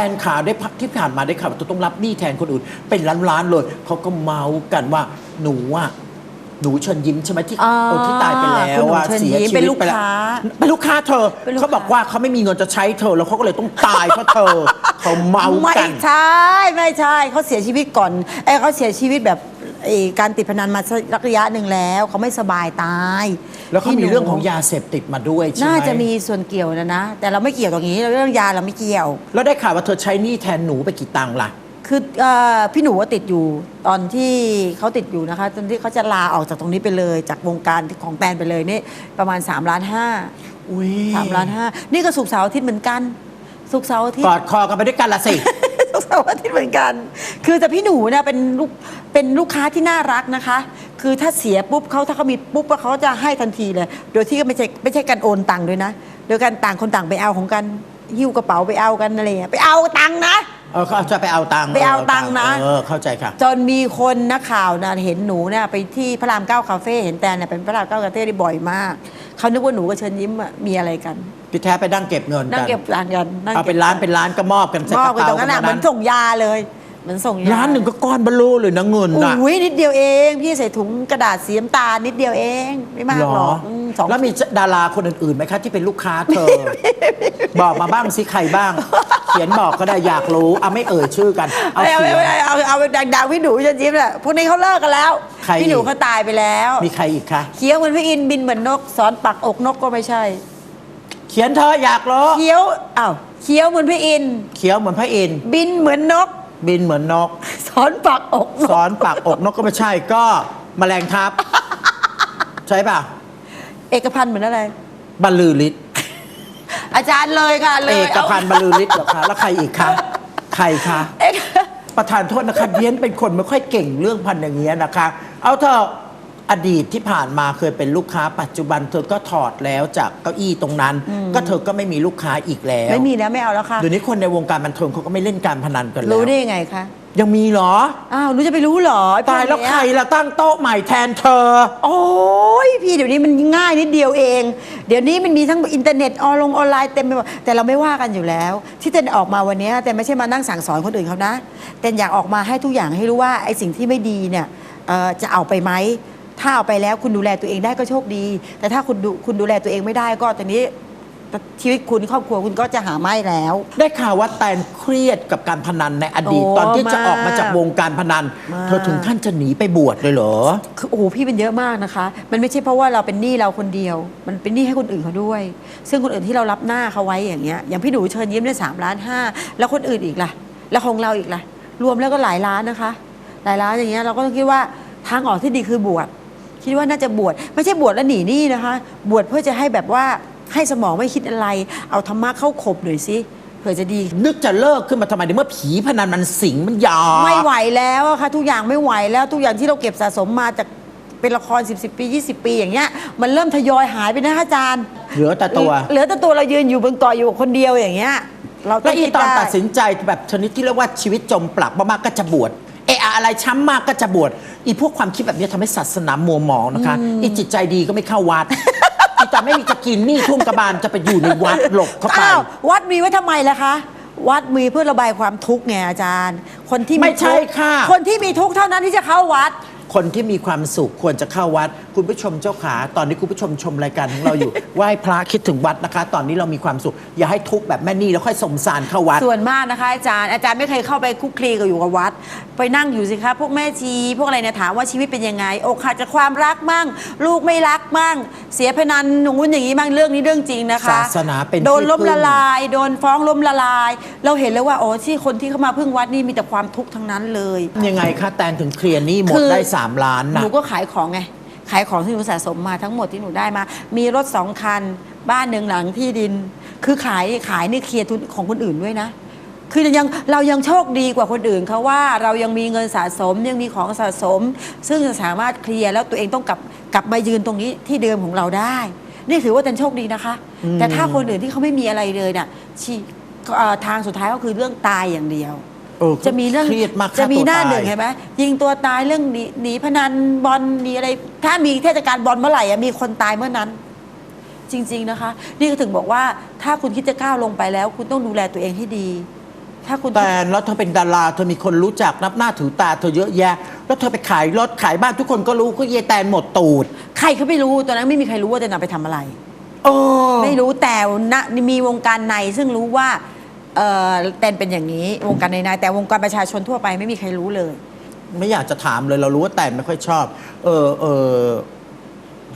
แต่นขาได้พักที่ผ่านมาได้ข่าวว่าเธอต้องรับหนี้แทนคนอื่น เป็นล้านๆเลยเขาก็เมาส์กันว่าหนูอะหนูเชิญยิ้มใช่ไหมที่อ่าเออที่ตายไปแล้คุณวหนูอะเชิญเสียยิ้มชีเป็นวิตลูกไปแล้วค้าเป็นลูกค้าเธอเป็นลูกเขาบอกค้าว่าเขาไม่มีเงินจะใช้เธอ แล้วเขาก็เลยต้องตายเพราะเธอเขาเมาส์ไม่กันใช่ไม่ใช่เขาเสียชีวิตก่อนเอ้ยเขาเสียชีวิตแบบ ไอ้การติดพนันมาสักระยะหนึ่งแล้ว เขาไม่สบายตายแล้วเขาพี่มีหนูเรื่องของยาเสพติดมาด้วยใช่ไหมน่าจะมีส่วนเกี่ยวนะนะ แต่เราไม่เกี่ยวตรงนี้เรื่องยาเราไม่เกี่ยว แล้วได้ข่าวว่าเธอใช้หนี้แทนหนูไปกี่ตังค์ล่ะ คือเอ่อพี่หนูว่าติดอยู่ตอนที่เขาติดอยู่นะคะตอนที่เขาจะลาออกจากตรงนี้ไปเลย จากวงการของแตนไปเลยนี่ประมาณ3ล้านห้าอุ้ยสามล้านห้านี่ก็สุกร์เสาร์อาทิตย์เหมือนกันสุกร์เสาร์อาทิตกย์ อดคอกันไปด้วยกันละสิสุกร์เสาร์อาทิตย์เหมือนกัน คือแต่พี่หนูเนี่ยเป็นลูก เป็นลูกค้าที่น่ารักนะคะ คือถ้าเสียปุ๊บเขาถ้าเขามีปุ๊บเขาจะให้ทันทีเลย โดยที่ก็ไม่ใช่ไม่ใช่การโอนตังค์ด้วยนะ โดยการต่างคนต่างไปเอาของกันหิ้วกระเป๋าไปเอากันอะไรอย่างเงี้ยไปเอาตังค์นะ เออเขาจะไปเอาตังค์ไปเอาตังค์นะ เออเข้าใจค่ะ จนมีคนนักข่าวนะเห็นหนูเนี่ยไปที่พระรามเก้าคาเฟ่เห็นแตนเนี่ยเป็นพระรามเก้าคาเฟ่ได้บ่อยมากเขานึกว่าหนูกับเชิญยิ้มอะมีอะไรกัน พี่แท้ไปนั่งเก็บเงินนั่งกันเก็บตังค์กันงเอาเป็นร้านเป็นร้านก็มอบกันใส่มกอบระกันเป๋าตรงนั้นกัอะนเหมือนส่งยาเลยเห มือนส่งยาร้านหนึ่งก็ก้อนเบลลูเลยนะเงินน่ะ อุ้ยนิดเดียวเอง พี่ใส่ถุงกระดาษสีน้ำตาลนิดเดียวเองไม่มากหรอกอืมสอง แล้วมีดาราคนอื่นๆไหมคะที่เป็นลูกค้าเธอ บอกมาบ้างสิใครบ้าง เขียนบอกก็ได้อยากรู้เอาไม่เอ่ยชื่อกัน เอาไม่เอาเขียไม่นเอาเอาเอาเอาดังๆพี่หนูจะยิ้มแหละพวกนี้เขาเลิกกันแล้ว ใคร พี่หนูอีกเขาตายไปแล้ว มีใครอีกคะเคี้ยวเหมือนพี่อินบินเหมือนนกสอนปักอกนกก็ไม่ใช่ เขียนเธออยากรู้เคี้ยวอ้าวเคี้ยวเหมือนพี่อิน เขียวเหมือนพระอินทร์บินเหมือนนก บินเหมือนนก สอนปักอกนกสอนปากอกนกก็ไม่ใช่ก็แมลงทับ ใช่ป่ะเอกพันธ์เหมือนอะไร บรรลือฤทธิ์อาจารย์เลยค่ะเลยเอกพันธ์บรรลือฤทธิ์เหรอคะแล้วใครอีกคะใครคะ เอก ประธานโทษนะคะเดียนเป็นคนไม่ค่อยเก่งเรื่องพันอย่างเงี้ยนะคะ เอาเถอะ อดีตที่ผ่านมาเคยเป็นลูกค้าปัจจุบันเธอก็ถอดแล้วจากเก้าอี้ตรงนั้น ก็เธอก็ไม่มีลูกค้าอีกแล้วไม่มีแล้วไม่เอาแล้วค่ะเดี๋ยวนี้คนในวงการบันเทิงเขาก็ไม่เล่นการพนันกันแล้วรู้ได้ยังไงคะยังมีเหรอ อ้าวหนูจะไปรู้เหรอไอ้พกตายแล้วเนี้ใครละตั้งโต๊ะใหม่แทนเธอ โอ้ยพี่เดี๋ยวนี้มันง่ายนิดเดียวเอง เดี๋ยวนี้มันมีทั้งอินเทอร์เน็ตออนลงออนไลน์เต็มไปหมดแต่เราไม่ว่ากันอยู่แล้ว ที่เต้นออกมาวันนี้แต่ไม่ใช่มานั่งสั่งสอนคนอื่นเขานะแต่อยากออกมาให้ทุกอย่างให้รู้ว่าไอ้สิ่งที่ไม่ดีเนี่ยเอ่อจะเอาไปไหม ถ้าเอาไปแล้วคุณดูแลตัวเองได้ก็โชคดี แต่ถ้าคุณดูคุณดูแลตัวเองไม่ได้ก็ตอนนี้ชีวิตคุณครอบครัวคุณก็จะหาไม่แล้ว ได้ข่าวว่าแตนเครียดกับการพนันในอดีต โอ้ตอนที่จะมากออกมาจากวงการพนัน มาก เธอถึงขั้นจะหนีไปบวชเลยเหรอ คือโอ้โหพี่เป็นเยอะมากนะคะ มันไม่ใช่เพราะว่าเราเป็นหนี้เราคนเดียว มันเป็นหนี้ให้คนอื่นเขาด้วย ซึ่งคนอื่นที่เรารับหน้าเขาไว้อย่างเงี้ยอย่างพี่หนูเชิญยิ้มได้สามล้านห้าแล้วคนอื่นอีกล่ะ แล้วของเราอีกล่ะ รวมแล้วก็หลายล้านนะคะ หลายล้านอย่างเงี้ยเราก็ต้องคิดว่าทางออกที่ดีคือบวช คิดว่าน่าจะบวชไม่ใช่บวชแล้วหนีหนี้นะคะ บวชเพื่อจะให้แบบว่าให้สมองไม่คิดอะไร เอาธรรมะเข้าขบหน่อยสิเผื่อจะดี นึกจะเลิกขึ้นมาทำไมในเมื่อผีพนันมันสิงมันยาไม่ไหวแล้วอะค่ะทุกอย่างไม่ไหวแล้วทุกอย่างที่เราเก็บสะสมมาจากเป็นละคร 10 10 ปี 20 ปีอย่างเงี้ยมันเริ่มทยอยหายไปนะคะอาจารย์เหลือแต่ตัว เหลือแต่ตัวเรายืนอยู่บนเกาะอยู่คนเดียวอย่างเงี้ยเราต้แล้อวงอีคิดตอนได้ตัดสินใจแบบชนิดที่เรียกว่าชีวิตจมปลักมากๆก็จะบวช เอะอะอะไรช้ำมากก็จะบวชอีพวกความคิดแบบนี้ทำให้ศาสนามัวหมองนะคะ อีจิตใจดีก็ไม่เข้าวัด อีแต่ไม่มีจะกินนี่ทุ่มกระบาลจะไปอยู่ในวัดหลบเข้าไป อ้าววัดมีไว้ทำไมล่ะคะ วัดมีเพื่อระบายความทุกข์ไงอาจารย์ คนที่ไม่ใช่ทุกข์ค่ะ คนที่มีทุกข์เท่านั้นที่จะเข้าวัด คนที่มีความสุขควรจะเข้าวัด คุณผู้ชมเจ้าขา ตอนนี้คุณผู้ชมชมรายการของเราอยู่ ไหว้พระคิดถึงวัดนะคะ ตอนนี้เรามีความสุข อย่าให้ทุกข์แบบแม่นี่แล้วค่อยสมสารเข้าวัด ส่วนมากนะคะอาจารย์อาจารย์ไม่เคยเข้าไปคุกคลีกับอยู่กับวัด ไปนั่งอยู่สิคะพวกแม่ชีพวกอะไรเนี่ยถามว่าชีวิตเป็นยังไงอกหักจากความรักมั่ง ลูกไม่รักมั่ง เสียพนันหนูนอย่างนี้มั่งเรื่องนี้เรื่องจริงนะคะศาสนาเป็นโดนล้มที่พึ่งละลาย โดนฟ้องล้มละลาย เราเห็นแล้วว่าโอ้ที่คนที่เข้ามาพึ่งวัดนี่มีแต่ความทุกข์ทั้งนั้นเลย ยังไงคะแตนถึงเคลียร์หนี้หมดคือได้3 ล้านหนะนูก็ขายของไง ขายของที่หนูสะสมมาทั้งหมดที่หนูได้มา มีรถสองคัน บ้านหนึ่งหลังที่ดิน คือขายขายนี่เคลียร์ทุนของคนอื่นด้วยนะ คือยังเรายังโชคดีกว่าคนอื่นเขาว่าเรายังมีเงินสะสมยังมีของสะสม ซึ่งจะสามารถเคลียร์แล้วตัวเองต้องกลับกลับมายืนตรงนี้ที่เดิมของเราได้ นี่ถือว่าเป็นโชคดีนะคะ แต่ถ้าคนอื่นที่เขาไม่มีอะไรเลยน่ะชีเอ่อทางสุดท้ายก็คือเรื่องตายอย่างเดียว เออจะมีเรื่องเครียดมากจะมีฆ่ตัวหน้าตยหนึ่งเห็นไหมยิงตัวตายเรื่องหนีหนีพนันบอลหนีอะไร ถ้ามีเทศกาลบอลเมื่อไหร่อะมีคนตายเมื่อนั้น จริง ๆนะคะ นี่ก็ถึงบอกว่าถ้าคุณคิดจะก้าวลงไปแล้ว คุณต้องดูแลตัวเองให้ดี ถ้าคุณ แต่แล้วเธอเป็นดาราเธอมีคนรู้จักนับหน้าถือตาเธอเยอะแยะ แล้วเธอไปขายรถขายบ้านทุกคนก็รู้ก็เยแตนหมดตูด ใครเขาไม่รู้ตอนนั้นไม่มีใครรู้ว่าจะนำไปทำอะไร เออ ไม่รู้แต่ณมีวงการในซึ่งรู้ว่า เออแตนเป็นอย่างนี้วงการในนายแต่วงการประชาชนทั่วไปไม่มีใครรู้เลย ไม่อยากจะถามเลยเรารู้ว่าแตนไม่ค่อยชอบ เออเออ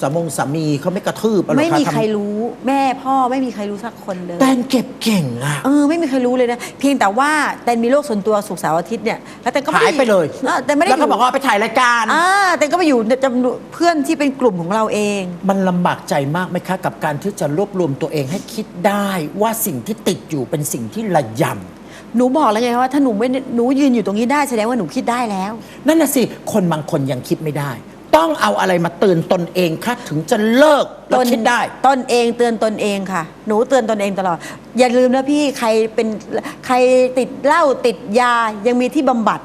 สามงสามีเขาไม่กระทืบอะหรอไม่มีทำใครรู้แม่พ่อไม่มีใครรู้สักคนเลย แตนเก็บเก่งอะ เออไม่มีใครรู้เลยนะ เพียงแต่ว่าแตนมีโรคส่วนตัวสุกร์เสาร์อาทิตย์เนี่ยแล้วแตนก็ม่หายไปเลย ออแต่ไม่ได้แล้วก็บอกว่าไปถ่ายรายการ อ่าแตนก็ไปอยู่ในจำนวนเพื่อนที่เป็นกลุ่มของเราเอง มันลำบากใจมากไหมคะ กับการที่จะรวบรวมตัวเองให้คิดได้ว่าสิ่งที่ติดอยู่เป็นสิ่งที่ระยหนูบอกแล้วไงว่าถ้าหนูไม่หนูยืนอยู่ตรงนี้ได้แสดงว่าหนูคิดได้แล้วำนั่นน่ะสิ คนบางคนยังคิดไม่ได้ ต้องเอาอะไรมาเตือนตนเองคะถึงจะเลิกแล้วคิดได้ ตนเองเตือนตนเองค่ะ หนูเตือนตนเองตลอด อย่าลืมนะพี่ใครเป็นใครติดเหล้าติดยายังมีที่บำบัด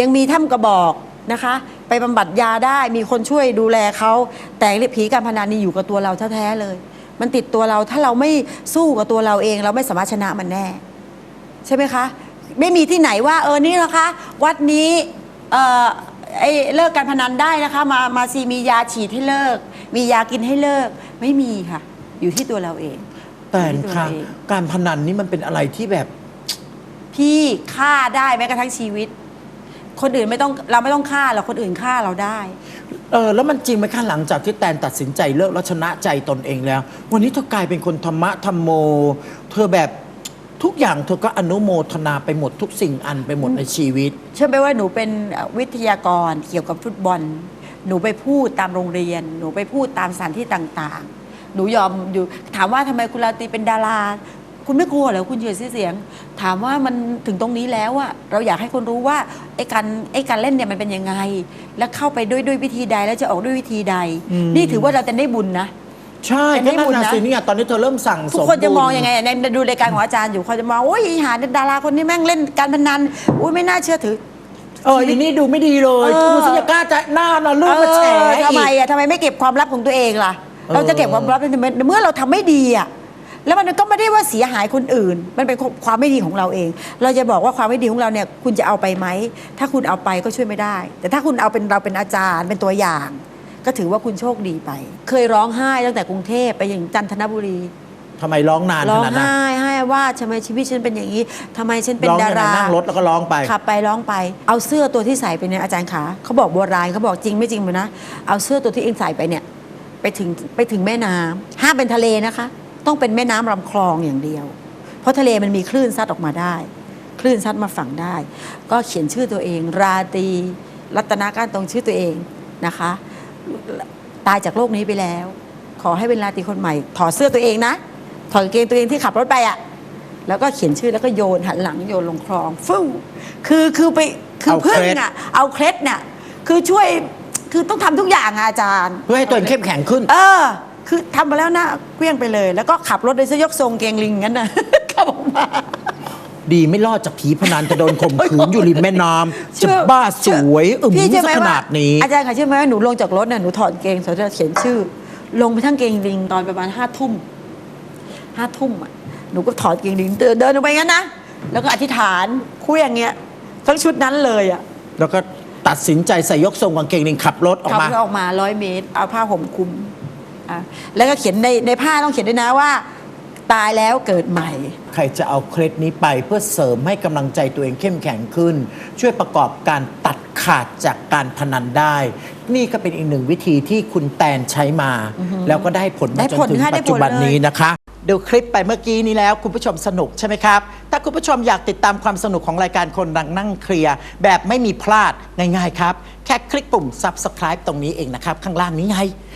ยังมีถ้ำกระบอกนะคะ ไปบำบัดยาได้มีคนช่วยดูแลเขาแต่ผีการพนันนี่อยู่กับตัวเราแท้ๆเลย มันติดตัวเราถ้าเราไม่สู้กับตัวเราเองเราไม่สามารถชนะมันแน่ ใช่ไหมคะ ไม่มีที่ไหนว่า เออนี่นะคะ วัดนี้เออ ไอเลิกการพนันได้นะคะ มามาซีมียาฉีดให้เลิก มียากินให้เลิก ไม่มีค่ะ อยู่ที่ตัวเราเอง แต่อยู่ที่ตัวค่ะเราเองการพนันนี่มันเป็นอะไรที่แบบ พี่ฆ่าได้แม้กระทั่งชีวิต คนอื่นไม่ต้องเราไม่ต้องฆ่าหรอกคนอื่นฆ่าเราได้ เออแล้วมันจริงไหมคะหลังจากที่แตนตัดสินใจเลิกแล้วชนะใจตนเองแล้ว วันนี้เธอกลายเป็นคนธรรมะธรรมโม เธอแบบ ทุกอย่างเธอก็อนุโมทนาไปหมดทุกสิ่งอันไปหมดในชีวิต เชื่อไหมว่าหนูเป็นวิทยากรเกี่ยวกับฟุตบอล หนูไปพูดตามโรงเรียน หนูไปพูดตามสถานที่ต่างๆ หนูยอมอยู่ถามว่าทำไมคุณลาตรีเป็นดารา คุณไม่กลัวเหรอคุณเฉยเสียง ถามว่ามันถึงตรงนี้แล้วอะเราอยากให้คนรู้ว่าไอ้การไอ้การเล่นเนี่ยมันเป็นยังไง แล้วเข้าไปด้วยด้วยวิธีใดแล้วจะออกด้วยวิธีใดอืมนี่ถือว่าเราจะได้บุญนะ ใช่แต่ก็ไม่นั่บุญนนะนะ สิเนี่ยตอนนี้เธอเริ่มสั่งทุสกมคนจะมองบุญ ยังไงในดูรายการของอาจารย์อยู่เขาจะมองโอ้ยอีหาดาราคนนี้แม่งเล่นการพนันอุ้ยไม่น่าเชื่อถือ เอออย่างนี้ดูไม่ดีเลยเออ ดูสิจะกล้าจะหน้าน่ะลูกมาแฉเออทำไมอีก อะทำไมไม่เก็บความลับของตัวเองล่ะ เออ เราจะเก็บความลับในเมื่อเราทำไม่ดีอะแล้วมันก็ไม่ได้ว่าเสียหายคนอื่น มันเป็นความไม่ดีของเราเอง เราจะบอกว่าความไม่ดีของเราเนี่ยคุณจะเอาไปไหมถ้าคุณเอาไปก็ช่วยไม่ได้ แต่ถ้าคุณเอาเป็นเราเป็นอาจารย์เป็นตัวอย่าง ก็ถือว่าคุณโชคดีไป เคยร้องไห้ตั้งแต่กรุงเทพไปอย่างจันทบุรีทำไมร้องนานร้ของนาดนั้นไห้ให้ว่าทำไมชีวิตฉันเป็นอย่างนี้ทำไมฉันเป็นร้องดายังไงรานั่งรถแล้วก็ร้องไป ขับไปร้องไป เอาเสื้อตัวที่ใส่ไปเนี่ยอาจารย์ขาเขาบอกโบราณเขาบอกจริงไม่จริงเลยนะเอาเสื้อตัวที่เองใส่ไปเนี่ยไปถึงไปถึงแม่น้ำห้ามเป็นทะเลนะคะ ต้องเป็นแม่น้ำลำคลองอย่างเดียว เพราะทะเลมันมีคลื่นซัดออกมาได้ คลื่นซัดมาฝั่งได้ ก็เขียนชื่อตัวเอง ราตรีรัตนาการตรงชื่อตัวเองนะคะ ตายจากโลกนี้ไปแล้ว ขอให้เป็นราตรีคนใหม่ ถอดเสื้อตัวเองนะ ถอดกางเกงตัวเองที่ขับรถไปอะแล้วก็เขียนชื่อแล้วก็โยนหันหลังโยนลงคลองฟู่คือคือไปคือเอาเคล็ดพึ่งอะเอาเคล็ดเนี่ยคือช่วยคือต้องทำทุกอย่างอะอาจารย์ เพื่อให้ตัวเองเข้มแข็งขึ้น เออ คือทำมาแล้วนะเคลี้ยงไปเลย แล้วก็ขับรถโดยเสื้อยกทรงเกงลิงงั้นนะขับออกมา ดีไม่รอดจากผีพนันจะโดนข่มขืนอยู่ริมแม่น้ำเชื่จะอบ้าสวยอึมพี่เชื่อไหมขว่านาดนี้ อาจารย์ค่ะเชื่อไหมว่าหนูลงจากรถเนี่ยหนูถอดกางเกงเสร็จแล้วเขียนชื่อ ลงไปทั้งเกงลิงตอนประมาณห้าทุ่มห้าทุ่มอะหนูก็ถอดเกงลิงเดินเดินลงไปงั้นนะแล้วก็อธิษฐานคุยอย่างเงี้ยทั้งชุดนั้นเลยอะแล้วก็ตัดสินใจใส่ยกทรงกางเกงลิงขับรถออกขับมารถออกมาร้อยเมตร เอาผ้าห่มคลุมอะแล้วก็เขียนในในผ้าต้องเขียนด้วยนะว่า ตายแล้วเกิดใหม่ ใครจะเอาเคล็ดนี้ไปเพื่อเสริมให้กำลังใจตัวเองเข้มแข็งขึ้น ช่วยประกอบการตัดขาดจากการพนันได้ นี่ก็เป็นอีกหนึ่งวิธีที่คุณแตนใช้มา แล้วก็ได้ผลได้มาจนผลถึงค่ะได้ปัจจุบันผลเลยนี้นะคะดูคลิปไปเมื่อกี้นี้แล้วคุณผู้ชมสนุกใช่ไหมครับ ถ้าคุณผู้ชมอยากติดตามความสนุกของรายการคนดังนั่งเคลียร์แบบไม่มีพลาดง่ายๆครับ แค่คลิกปุ่ม subscribe ตรงนี้เองนะครับ ข้างล่างนี้ไง